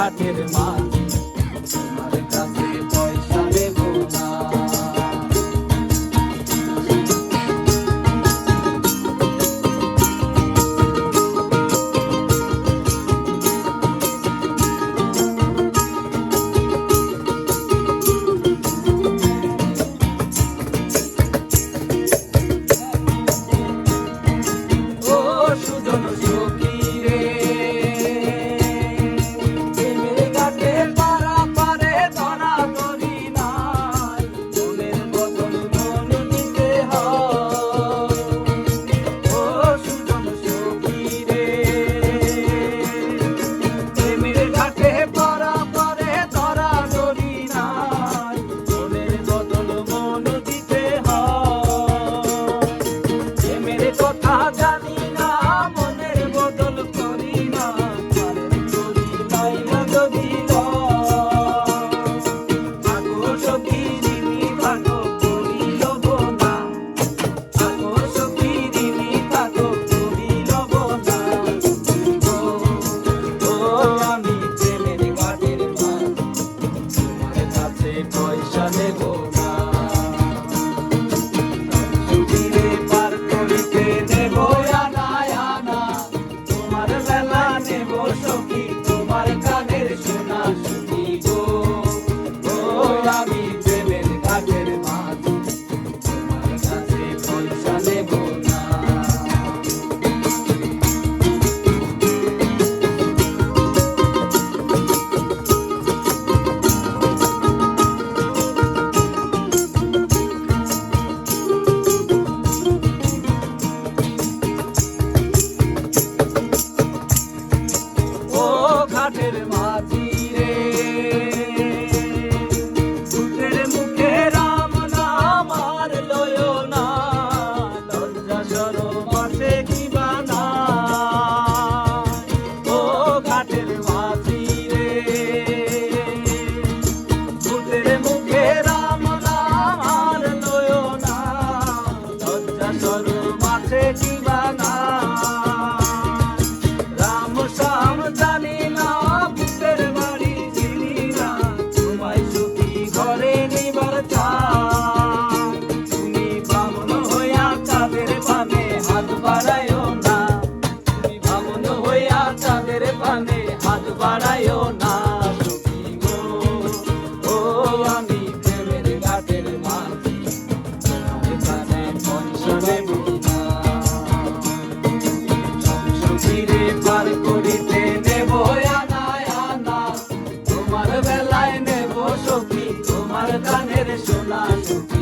a TV Mar. love you. নদীরে পার করিতে নেব আনায় আনা তোমার বেলায় নেব সখী তোমার কানের সোনা সখী।